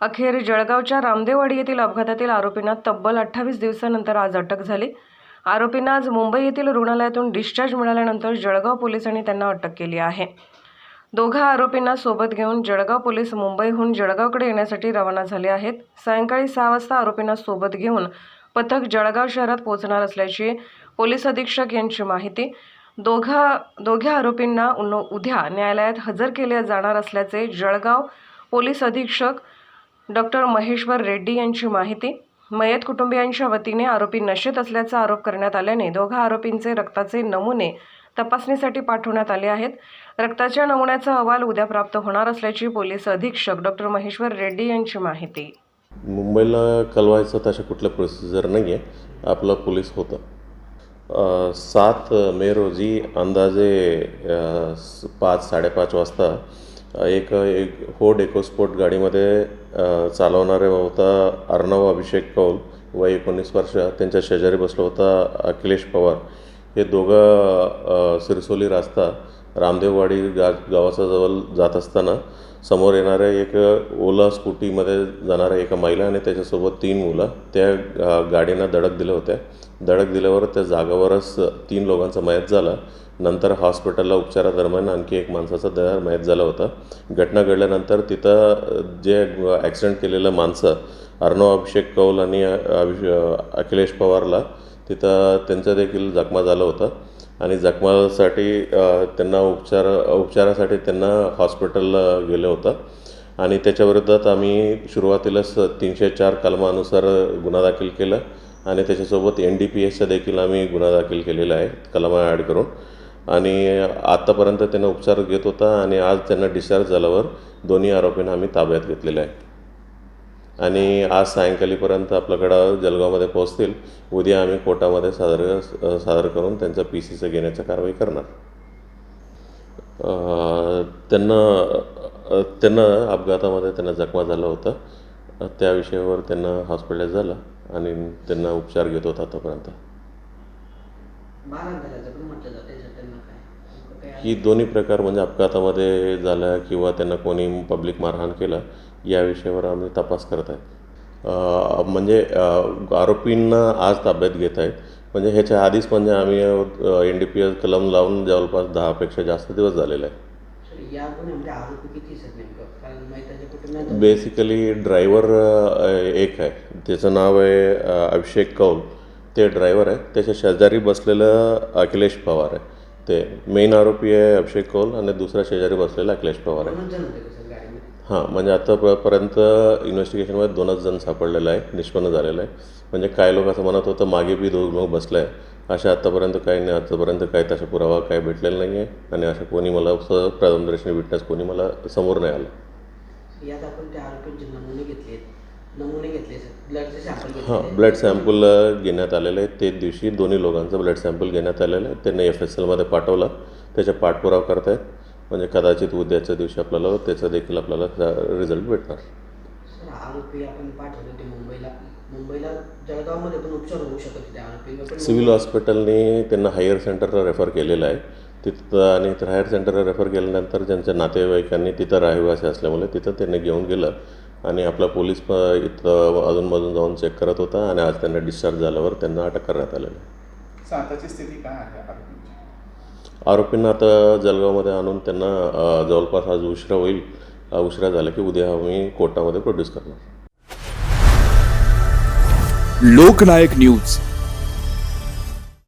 अखेर जळगावच्या रामदेववाडी येथील अपघातातील आरोपींना तब्बल अठ्ठावीस दिवसानंतर आज अटक झाली. आरोपींना आज मुंबई येथील रुग्णालयातून डिस्चार्ज मिळाल्यानंतर जळगाव पोलिसांनी त्यांना अटक केली आहे. दोघा आरोपींना सोबत घेऊन जळगाव पोलीस मुंबईहून जळगावकडे येण्यासाठी रवाना झाले आहेत. सायंकाळी सहा वाजता आरोपींना सोबत घेऊन पथक जळगाव शहरात पोहोचणार असल्याची पोलीस अधीक्षक यांची माहिती. दोघा दोघ्या आरोपींना उद्या न्यायालयात हजर केले जाणार असल्याचे जळगाव पोलीस अधीक्षक डॉक्टर महेश्वर रेड्डी यांची माहिती. मयत कुटुंबियांच्या वतीने आरोपी नशेत असल्याचा आरोप करण्यात आल्याने दोघा आरोपींचे रक्ताचे नमुने तपासणीसाठी पाठवण्यात आले आहेत. रक्ताच्या नमुन्याचा अहवाल उद्या प्राप्त होणार असल्याची पोलीस अधीक्षक डॉक्टर महेश्वर रेड्डी यांची माहिती. मुंबईला कलवायचं तशा कुठलं प्रोसिजर नाही आहे आपलं पोलीस होतं. सात मे रोजी अंदाजे पाच साडेपाच वाजता एक एक फोर्ड एकोस्पोर्ट गाडीमध्ये चालवणारे होता अर्णव अभिषेक कौल. वय एकोणीस वर्ष. त्यांच्या शेजारी बसलो होता अखिलेश पवार. हे दोघं सिरसोली रास्ता रामदेववाडी गा गावाच्या जवळ जात असताना समोर येणाऱ्या एक ओला स्कूटीमध्ये जाणाऱ्या एका महिला आणि त्याच्यासोबत तीन मुलं त्या गाडीनं धडक दिल्या होत्या. धडक दिल्यावर त्या जागावरच तीन लोकांचा मयत झाला. नंतर हॉस्पिटलला उपचारादरम्यान आणखी एक माणसाचा दया मयत झाला होता. घटना घडल्यानंतर तिथं जे ॲक्सिडेंट केलेलं माणसं अर्णव अभिषेक कौल आणि अभिष अखिलेश पवारला तिथं त्यांचं देखील जखमा झालं होतं. आणि जखमासाठी त्यांना उपचार उपचारासाठी त्यांना हॉस्पिटलला गेलं होतं. आणि त्याच्याविरोधात आम्ही सुरुवातीलाच तीनशे चार कलमानुसार गुन्हा दाखल केला. आणि त्याच्यासोबत एन डी पी एसचा देखील आम्ही गुन्हा दाखल केलेला आहे कलमा ॲड करून. आणि आत्तापर्यंत त्यांना उपचार घेत होता आणि आज त्यांना डिस्चार्ज झाल्यावर दोन्ही आरोपींना आम्ही ताब्यात घेतलेला आहे. आणि आज सायंकाळीपर्यंत आपल्याकडं जळगावमध्ये पोहोचतील. उद्या आम्ही कोर्टामध्ये सादर सादर करून त्यांचं पी सीचं घेण्याची कारवाई करणार. त्यांना त्यांना अपघातामध्ये त्यांना जखमा झाला होता. त्या विषयावर त्यांना हॉस्पिटलाइज झालं आणि त्यांना उपचार घेत होता आतापर्यंत ही दोन्ही प्रकार म्हणजे अपघातामध्ये झालं किंवा त्यांना कोणी पब्लिक मारहाण केलं या विषयावर आम्ही तपास करत आहेत अं, म्हणजे आरोपींना आज ताब्यात घेत आहेत. म्हणजे ह्याच्या आधीच म्हणजे आम्ही एन डी पी एस कलम लावून जवळपास दहापेक्षा जास्त दिवस झालेले आहे मैताच्या कुटुंबात बेसिकली ड्रायव्हर एक आहे. त्याचं नाव आहे अभिषेक कौल. ते ड्रायव्हर आहे. त्याच्या शेजारी बसलेलं अखिलेश पवार आहे. ते मेन आरोपी आहे अभिषेक कौल आणि दुसऱ्या शेजारी बसलेला अखिलेश पवार आहे. हां म्हणजे आतापर्यंत इन्व्हेस्टिगेशनमध्ये दोनच जण सापडलेलं आहे निष्पन्न झालेलं आहे. म्हणजे काय लोक असं म्हणत होतं मागे बी दोन लोक बसले आहे अशा आत्तापर्यंत काही नाही आतापर्यंत काही तसा पुरावा काही भेटलेला नाही आहे आणि असं कोणी मला प्रथमदर्शनी विटनेस कोणी मला समोर नाही आलं. यात आपण त्या आरोपींचे नमुने घेतलेत नमुने घेतले ब्लडचे सॅम्पल हां ब्लड सॅम्पल घेण्यात आलेलं आहे तेच दिवशी दोन्ही लोकांचं ब्लड सॅम्पल घेण्यात आलेलं आहे. त्यांनी एफ एस एलमध्ये पाठवलं. त्याचा पाठपुरावा करतायत. म्हणजे कदाचित उद्याच्या दिवशी आपल्याला त्याचा देखील आपल्याला रिझल्ट भेटणार. सर आरोपी आपण पाठवले होते मुंबईला. मुंबईला जळगावमध्ये पण उपचार होऊ शकत होते. आरोपी पण सिव्हिल हॉस्पिटलने त्यांना हायर सेंटरला रेफर केलेलं आहे. तिथं आणि हायर सेंटरला रेफर केल्यानंतर ज्यांच्या नातेवाईकांनी तिथं रहिवासी असल्यामुळे तिथं त्यांनी घेऊन गेलं. आणि आपला पोलीस प इथं अधूनमधून जाऊन चेक करत होता आणि आज त्यांना डिस्चार्ज झाल्यावर त्यांना अटक करण्यात आलेलं आहे. सर आताची स्थिती काय आहे आरोपींची? आरोपींना आता जळगावमध्ये आणून त्यांना जवळपास आज उशिरा होईल उशिरा झाला की उद्या आम्ही कोर्टामध्ये प्रोड्यूस करणार. लोकनायक न्यूज.